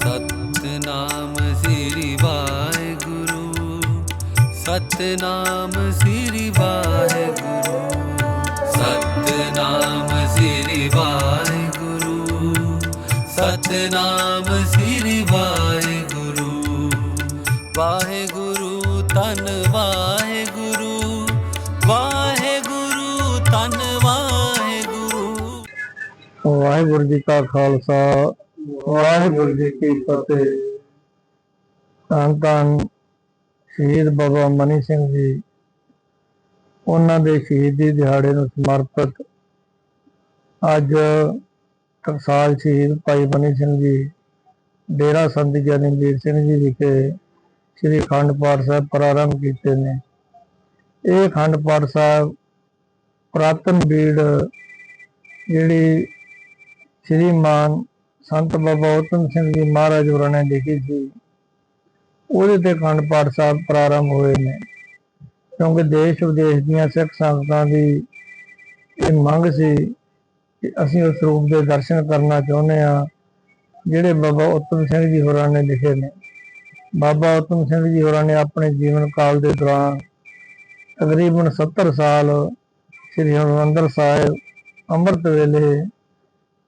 ਸਤਨਾਮ ਸ੍ਰੀ ਵਾਹਿਗੁਰੂ, ਸਤਨਾਮ ਸ੍ਰੀ ਵਾਹਿਗੁਰੂ, ਸਤਨਾਮ ਸ੍ਰੀ ਵਾਹਿਗੁਰੂ, ਸਤਨਾਮ ਸ੍ਰੀ ਵਾਹਿਗੁਰੂ। ਵਾਹਿਗੁਰੂ ਤਨ ਵਾਹਿਗੁਰੂ ਵਾਹਿਗੁਰੂ ਤਨ ਵਾਹਿਗੁਰੂ। ਵਾਹਿਗੁਰੂ ਜੀ ਕਾ ਖਾਲਸਾ ਵਾਹਿਗੁਰੂ ਜੀ ਕੀ ਫਤਿਹ। ਧੰਨ ਧੰਨ ਸ਼ਹੀਦ ਬਾਬਾ ਮਨੀ ਸਿੰਘ ਜੀ। ਉਹਨਾਂ ਦੇ ਸ਼ਹੀਦੀ ਦਿਹਾੜੇ ਨੂੰ ਸਮਰਪਿਤ ਅੱਜ ਤਰਸਾਲ ਸ਼ਹੀਦ ਭਾਈ ਮਨੀ ਸਿੰਘ ਜੀ, ਡੇਰਾ ਸੰਤ ਗਿਆਨੀ ਵੀਰ ਸਿੰਘ ਜੀ ਵਿਖੇ ਸ੍ਰੀ ਅਖੰਡ ਪਾਠ ਸਾਹਿਬ ਪ੍ਰਾਰੰਭ ਕੀਤੇ ਨੇ। ਇਹ ਅਖੰਡ ਪਾਠ ਸਾਹਿਬ ਪੁਰਾਤਨ ਬੀੜ ਜਿਹੜੀ ਸ਼੍ਰੀਮਾਨ ਸੰਤ ਬਾਬਾ ਉਤਮ ਸਿੰਘ ਜੀ ਮਹਾਰਾਜ ਹੋਰਾਂ ਨੇ ਲਿਖੀ ਸੀ, ਉਹਦੇ ਤੇ ਅਖੰਡ ਪਾਠ ਸਾਹਿਬ ਪ੍ਰਾਰੰਭ ਹੋਏ ਨੇ। ਕਿਉਂਕਿ ਦੇਸ਼ ਵਿਦੇਸ਼ ਦੀਆਂ ਸਿੱਖ ਸੰਗਤਾਂ ਦੀ ਇਹ ਮੰਗ ਸੀ ਕਿ ਅਸੀਂ ਉਸ ਰੂਪ ਦੇ ਦਰਸ਼ਨ ਕਰਨਾ ਚਾਹੁੰਦੇ ਆ ਜਿਹੜੇ ਬਾਬਾ ਉਤਮ ਸਿੰਘ ਜੀ ਹੋਰਾਂ ਨੇ ਲਿਖੇ ਨੇ। ਬਾਬਾ ਉਤਮ ਸਿੰਘ ਜੀ ਹੋਰਾਂ ਨੇ ਆਪਣੇ ਜੀਵਨ ਕਾਲ ਦੇ ਦੌਰਾਨ ਤਕਰੀਬਨ 70 ਸਾਲ ਸ੍ਰੀ ਹਰਿਮੰਦਰ ਸਾਹਿਬ ਅੰਮ੍ਰਿਤ ਵੇਲੇ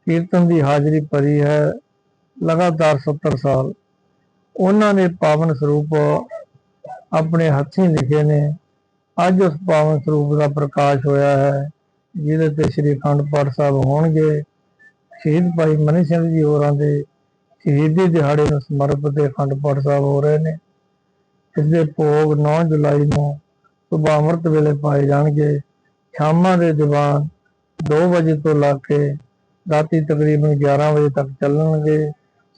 ਕੀਰਤਨ ਦੀ ਹਾਜ਼ਰੀ ਭਰੀ ਹੈ, ਲਗਾਤਾਰ 70 ਸਾਲ। ਉਹਨਾਂ ਨੇ ਪਾਵਨ ਸਰੂਪ ਆਪਣੇ ਹੱਥੀਂ ਲਿਖੇ ਨੇ। ਅੱਜ ਉਸ ਪਾਵਨ ਸਰੂਪ ਦਾ ਪ੍ਰਕਾਸ਼ ਹੋਇਆ ਹੈ, ਜਿਹਦੇ ਤੇ ਸ੍ਰੀ ਅਖੰਡ ਪਾਠ ਸਾਹਿਬ ਹੋਣਗੇ। ਸ਼ਹੀਦ ਭਾਈ ਮਨੀ ਸਿੰਘ ਜੀ ਹੋਰਾਂ ਦੇ ਸ਼ਹੀਦੀ ਦਿਹਾੜੇ ਨੂੰ ਸਮਰਪਿਤ ਅਖੰਡ ਪਾਠ ਸਾਹਿਬ ਹੋ ਰਹੇ ਨੇ। ਇਸ ਦੇ ਭੋਗ 9 ਜੁਲਾਈ ਨੂੰ ਸੁਬਹ ਅੰਮ੍ਰਿਤ ਵੇਲੇ ਪਾਏ ਜਾਣਗੇ। ਸ਼ਾਮਾਂ ਦੇ ਦੀਵਾਨ 2 ਵਜੇ ਤੋਂ ਲਾ ਕੇ ਰਾਤੀ ਤਕਰੀਬਨ 11 ਵਜੇ ਤੱਕ ਚੱਲਣਗੇ।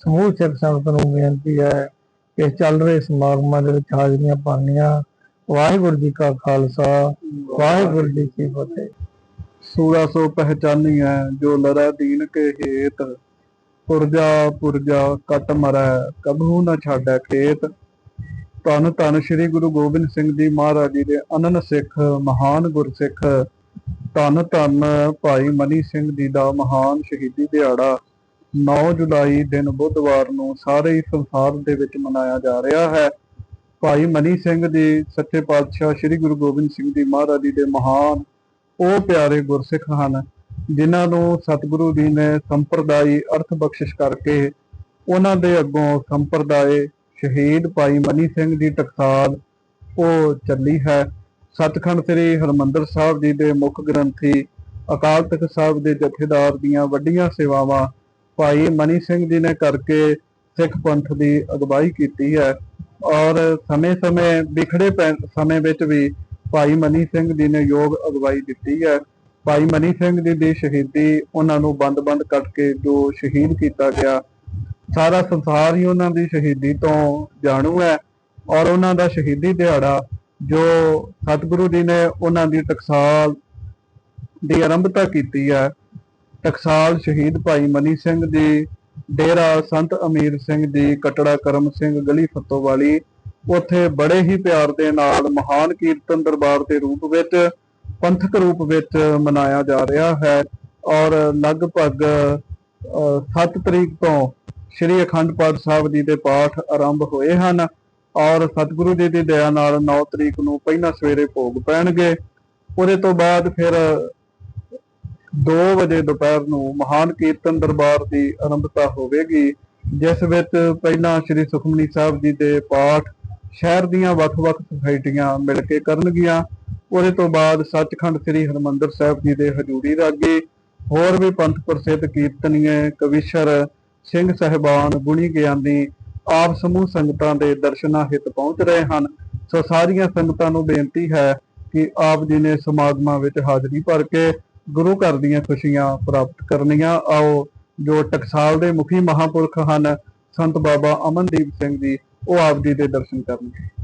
ਸਮੂਹ ਸਿੱਖ ਸੰਗਤ ਨੂੰ ਬੇਨਤੀ ਹੈ ਕਿ ਚੱਲ ਰਹੇ ਸਮਾਗਮਾਂ ਦੇ ਵਿੱਚ ਹਾਜ਼ਰੀਆਂ ਭਰਨੀਆਂ। ਵਾਹਿਗੁਰੂ ਜੀ ਕਾ ਖਾਲਸਾ, ਵਾਹਿਗੁਰੂ ਜੀ ਕੀ ਫਤਿਹ। ਸੂਰਾ ਸੋ ਪਹਿਚਾਨੀਐ ਜੋ ਲੜਾ ਦੀਨ ਕੇ ਹੇਤ। ਪੁਰਜਾ ਪੁਰਜਾ, ਕਟ ਮਰੈ, ਕਬਹੂ ਨਾ ਛਾੜੈ ਖੇਤ। ਧੰਨ ਧੰਨ ਸ੍ਰੀ ਗੁਰੂ ਗੋਬਿੰਦ ਸਿੰਘ ਜੀ ਮਹਾਰਾਜ ਜੀ ਦੇ ਅਨਨ ਸਿੱਖ, ਮਹਾਨ ਗੁਰਸਿੱਖ ਧੰਨ ਧੰਨ ਭਾਈ ਮਨੀ ਸਿੰਘ ਜੀ ਦਾ ਮਹਾਨ ਸ਼ਹੀਦੀ ਦਿਹਾੜਾ 9 ਜੁਲਾਈ ਦਿਨ ਬੁੱਧਵਾਰ ਨੂੰ ਸਾਰੇ ਹੀ ਸੰਸਾਰ ਦੇ ਵਿੱਚ ਮਨਾਇਆ ਜਾ ਰਿਹਾ ਹੈ। ਭਾਈ ਮਨੀ ਸਿੰਘ ਜੀ, ਸੱਚੇ ਪਾਤਸ਼ਾਹ ਸ੍ਰੀ ਗੁਰੂ ਗੋਬਿੰਦ ਸਿੰਘ ਜੀ ਮਹਾਰਾਜ ਜੀ ਦੇ ਮਹਾਨ ਉਹ ਪਿਆਰੇ ਗੁਰਸਿੱਖ ਹਨ, ਜਿਨ੍ਹਾਂ ਨੂੰ ਸਤਿਗੁਰੂ ਜੀ ਨੇ ਸੰਪਰਦਾਇ ਅਰਥ ਬਖਸ਼ਿਸ਼ ਕਰਕੇ ਉਹਨਾਂ ਦੇ ਅੱਗੋਂ ਸੰਪਰਦਾਇ ਸ਼ਹੀਦ ਭਾਈ ਮਨੀ ਸਿੰਘ ਦੀ ਟਕਸਾਲ ਉਹ ਚੱਲੀ ਹੈ। ਸਤਖੰਡ ਸ੍ਰੀ ਹਰਮੰਦਰ ਸਾਹਿਬ ਜੀ ਦੇ ਮੁੱਖ ਗ੍ਰੰਥੀ, ਅਕਾਲ ਤਖਤ ਸਾਹਿਬ ਦੇ ਜਥੇਦਾਰ ਦੀਆਂ ਵੱਡੀਆਂ ਸੇਵਾਵਾਂ ਭਾਈ ਮਨੀ ਸਿੰਘ ਜੀ ਨੇ ਕਰਕੇ ਸਿੱਖ ਪੰਥ ਦੀ ਅਗਵਾਈ ਕੀਤੀ ਹੈ ਔਰ ਸਮੇਂ-ਸਮੇਂ, ਵਿਖੜੇ ਪੈ- ਸਮੇਂ ਵਿੱਚ ਵੀ ਭਾਈ ਮਨੀ ਸਿੰਘ ਜੀ ਨੇ ਯੋਗ ਅਗਵਾਈ ਦਿੱਤੀ ਹੈ। ਭਾਈ ਮਨੀ ਸਿੰਘ ਜੀ ਦੀ ਸ਼ਹੀਦੀ ਉਹਨਾਂ ਨੂੰ ਬੰਦ-ਬੰਦ ਕੱਟ ਕੇ ਜੋ ਸ਼ਹੀਦ ਕੀਤਾ ਗਿਆ, ਸਾਰਾ ਸੰਸਾਰ ਹੀ ਉਹਨਾਂ ਦੀ ਸ਼ਹੀਦੀ ਤੋਂ ਜਾਣੂ ਹੈ ਔਰ ਉਹਨਾਂ ਦਾ ਸ਼ਹੀਦੀ ਦਿਹਾੜਾ ਜੋ ਸਤਿਗੁਰੂ ਜੀ ਨੇ ਉਹਨਾਂ ਦੀ ਟਕਸਾਲ ਦੀ ਆਰੰਭਤਾ ਕੀਤੀ ਹੈ, ਟਕਸਾਲ ਸ਼ਹੀਦ ਭਾਈ ਮਨੀ ਸਿੰਘ ਜੀ, ਡੇਰਾ ਸੰਤ ਅਮੀਰ ਸਿੰਘ ਜੀ, ਕਟੜਾ ਕਰਮ ਸਿੰਘ, ਗਲੀ ਫੱਤੋਵਾਲੀ, ਉੱਥੇ ਬੜੇ ਹੀ ਪਿਆਰ ਦੇ ਨਾਲ ਮਹਾਨ ਕੀਰਤਨ ਦਰਬਾਰ ਦੇ ਰੂਪ ਵਿੱਚ, ਪੰਥਕ ਰੂਪ ਵਿੱਚ ਮਨਾਇਆ ਜਾ ਰਿਹਾ ਹੈ ਔਰ ਲਗਭਗ 7 ਤਰੀਕ ਤੋਂ ਸ੍ਰੀ ਅਖੰਡ ਪਾਠ ਸਾਹਿਬ ਜੀ ਦੇ ਪਾਠ ਆਰੰਭ ਹੋਏ ਹਨ। ਔਰ ਸਤਿਗੁਰੂ ਜੀ ਦੀ ਦਇਆ ਨਾਲ 9 ਤਰੀਕ ਨੂੰ ਪਹਿਲਾਂ ਸਵੇਰੇ ਭੋਗ ਪੈਣਗੇ। ਉਹਦੇ ਤੋਂ ਬਾਅਦ ਫਿਰ 2 ਵਜੇ ਦੁਪਹਿਰ ਨੂੰ ਮਹਾਨ ਕੀਰਤਨ ਦਰਬਾਰ ਦੀ ਆਰੰਭਤਾ ਹੋਵੇਗੀ, ਜਿਸ ਵਿੱਚ ਪਹਿਲਾਂ ਸ੍ਰੀ ਸੁਖਮਨੀ ਸਾਹਿਬ ਜੀ ਦੇ ਪਾਠ ਸ਼ਹਿਰ ਦੀਆਂ ਵੱਖ-ਵੱਖ ਸੁਸਾਇਟੀਆਂ ਮਿਲ ਕੇ ਕਰਨਗੀਆਂ। ਉਹਦੇ ਤੋਂ ਬਾਅਦ ਸੱਚਖੰਡ ਸ੍ਰੀ ਹਰਮੰਦਰ ਸਾਹਿਬ ਜੀ ਦੇ ਹਜ਼ੂਰੀ ਰਾਗੀ, ਹੋਰ ਵੀ ਪੰਥ ਪ੍ਰਸਿੱਧ ਕੀਰਤਨੀਏ ਕਵੀਸ਼ਰ ਸਿੰਘ ਸਹਿਬਾਨ, ਗੁਣੀ ਗਿਆਨੀ ਆਪ ਸਮੂਹ ਸੰਗਤਾਂ ਦੇ ਦਰਸ਼ਨਾਂ ਹਿਤ ਪਹੁੰਚ ਰਹੇ ਹਨ। ਸੋ ਸਾਰੀਆਂ ਸੰਗਤਾਂ ਨੂੰ ਬੇਨਤੀ ਹੈ ਕਿ ਆਪ ਜੀ ਨੇ ਸਮਾਗਮਾਂ ਵਿੱਚ ਹਾਜ਼ਰੀ ਭਰ ਕੇ ਗੁਰੂ ਘਰ ਦੀਆਂ ਖੁਸ਼ੀਆਂ ਪ੍ਰਾਪਤ ਕਰਨੀਆਂ। ਆਓ, ਜੋ ਟਕਸਾਲ ਦੇ ਮੁਖੀ ਮਹਾਪੁਰਖ ਹਨ, ਸੰਤ ਬਾਬਾ ਅਮਨਦੀਪ ਸਿੰਘ ਜੀ, ਉਹ ਆਪ ਜੀ ਦੇ ਦਰਸ਼ਨ ਕਰਨਗੇ।